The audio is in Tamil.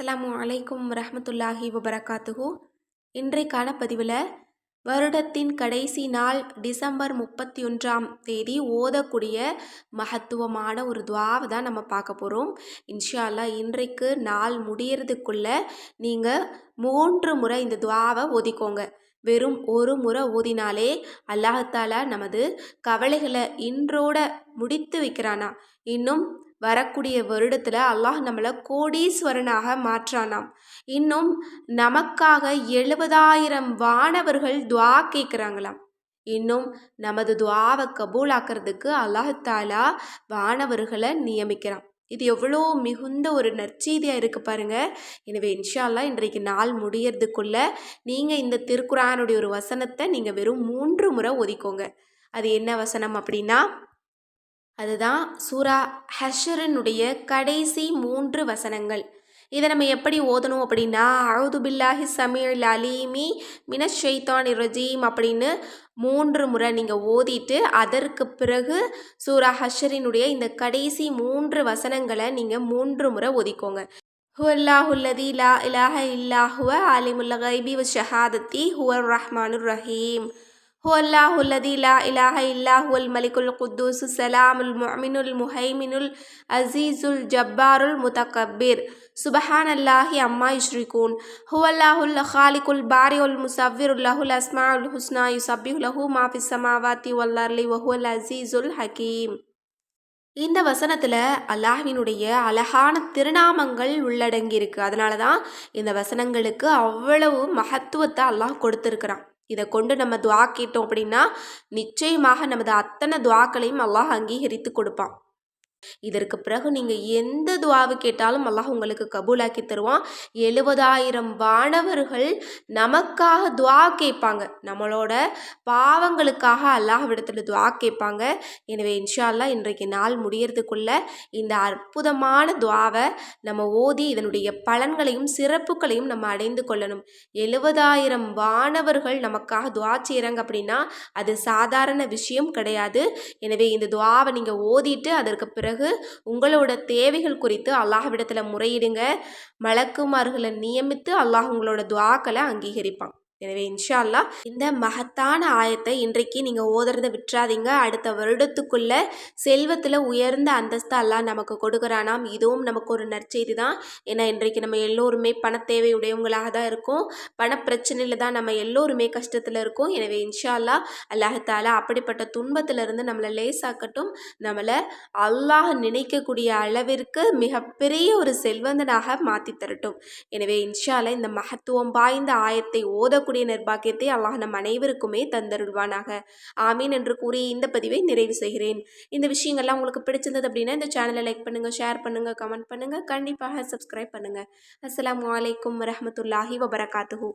அஸ்லாம் அலைக்கும் ரஹமத்துல்லாஹி வபரகாத்துஹு. இன்றைக்கான பதிவில் வருடத்தின் கடைசி நாள் டிசம்பர் முப்பத்தி ஒன்றாம் தேதி ஓதக்கூடிய மகத்துவமான ஒரு துவாவை தான் நம்ம பார்க்க போகிறோம் இன்ஷா அல்லாஹ் இன்றைக்கு நாள் முடியறதுக்குள்ள நீங்கள் மூன்று முறை இந்த துவாவை ஓதிக்கோங்க. வெறும் ஒரு முறை ஓதினாலே அல்லாஹாலா நமது கவலைகளை இன்றோட முடித்து வைக்கிறானா. இன்னும் வரக்கூடிய வருடத்தில் அல்லாஹ் நம்மளை கோடீஸ்வரனாக மாற்றானாம். இன்னும் நமக்காக எழுபதாயிரம் வானவர்கள் துவா கேட்குறாங்களாம். இன்னும் நமது துவாவை கபூலாக்கிறதுக்கு அல்லாஹாலா வானவர்களை நியமிக்கிறான். இது எவ்வளோ மிகுந்த ஒரு நற்செய்தியாக இருக்குது பாருங்கள் எனவே இன்ஷால்லா இன்றைக்கு நாள் முடியறதுக்குள்ள நீங்கள் இந்த திருக்குறானுடைய ஒரு வசனத்தை நீங்கள் வெறும் மூன்று முறை ஒதிக்கோங்க. அது என்ன வசனம் அப்படின்னா அதுதான் சூரா ஹஷரனுடைய கடைசி மூன்று வசனங்கள். இதை நம்ம எப்படி ஓதணும் அப்படின்னா அழுது பில்லாஹி சமீல் அலீமி மினஸ் ஷெய்தான் இரஜீம் அப்படின்னு மூன்று முறை நீங்கள் ஓதிட்டு அதற்கு பிறகு சூரா ஹஷரினுடைய இந்த கடைசி மூன்று வசனங்களை நீங்கள் மூன்று முறை ஓதிக்கோங்க. ஹுல்லாஹுல்லதி லா இலாஹ இல்லாஹுவ அலிமுல்ல கைபி ஷஹாதத்தி ஹுவர் ரஹ்மானுர் ரஹீம் هو الله الذي لا إله إلا هو الملك القدوس السلام المؤمن المهيمن العزيز الجبار المتكبر سبحان الله عما يشركون هو الله الخالق البارئ المصور له الأسماء الحسنى يسبح له ما في السماوات والأرض وهو العزيز الحكيم இந்த வசனத்தில் அல்லாஹ்வினுடைய அழகான திருநாமங்கள் உள்ளடங்கியிருக்கு அதனால தான் இந்த வசனங்களுக்கு அவ்வளவு மகத்துவத்தை அல்லாஹ் கொடுத்துருக்குறான் இதை கொண்டு நம்ம துவா கேட்டோம் அப்படின்னா நிச்சயமாக நமது அத்தனை துவாக்களையும் அல்லாஹ் அங்கீகரித்து கொடுப்பான். இதற்கு பிறகு நீங்கள் எந்த துவாவு கேட்டாலும் அல்லாஹ் உங்களுக்கு கபூலாக்கி தருவான். எழுபதாயிரம் வானவர்கள் நமக்காக துவா கேட்பாங்க. நம்மளோட பாவங்களுக்காக அல்லாஹ் விடத்தில் துவா கேட்பாங்க. எனவே இன்ஷால்லா இன்றைக்கு நாள் முடியறதுக்குள்ள இந்த அற்புதமான துவாவை நம்ம ஓதி இதனுடைய பலன்களையும் சிறப்புகளையும் நம்ம அடைந்து கொள்ளணும். எழுபதாயிரம் வானவர்கள் நமக்காக துவா செய்கிறாங்க அப்படின்னா அது சாதாரண விஷயம் கிடையாது. எனவே இந்த துவாவை நீங்கள் ஓதிட்டு அதற்கு பிறகு பிறகு உங்களோட தேவைகள் குறித்து அல்லாஹ்விடத்தில் முறையிடுங்க. மலக்குமார்களை நியமித்து அல்லாஹ் உங்களோட துவாக்களை அங்கீகரிப்பான். எனவே இன்ஷால்லா இந்த மகத்தான ஆயத்தை இன்றைக்கு நீங்கள் ஓதுறதை விட்டுறாதீங்க. அடுத்த வருடத்துக்குள்ள செல்வத்தில் உயர்ந்த அந்தஸ்து அல்லாஹ் நமக்கு கொடுக்குறானாம். இதுவும் நமக்கு ஒரு நற்செய்தி தான். ஏன்னா இன்றைக்கு நம்ம எல்லோருமே பண தேவையுடையவங்களாக தான் இருக்கும். பண பிரச்சனையில் தான் நம்ம எல்லோருமே கஷ்டத்தில் இருக்கோம். எனவே இன்ஷால்லா அல்லாஹாலா அப்படிப்பட்ட துன்பத்திலிருந்து நம்மளை லேசாக்கட்டும். நம்மளை அல்லாஹ் நினைக்கக்கூடிய அளவிற்கு மிகப்பெரிய ஒரு செல்வந்தனாக மாற்றி தரட்டும் எனவே இன்ஷால்லா இந்த மகத்துவம் வாய்ந்த ஆயத்தை ஓத கூடிய நிர்பாக்கியத்தை அல்லாஹ் நம் அனைவருக்குமே தந்தருள்வானாக. ஆமீன் என்று கூறி இந்த பதிவை நிறைவு செய்கிறேன். இந்த விஷயங்கள்லாம் உங்களுக்கு பிடிச்சிருந்தது அப்படின்னா இந்த சேனலை லைக் பண்ணுங்கள் ஷேர் பண்ணுங்கள் கமெண்ட் பண்ணுங்கள் கண்டிப்பாக சப்ஸ்கிரைப் பண்ணுங்கள் அஸ்லாம் வலைக்கம் வரமத்துல்லாஹி வபரகாத்துஹூ.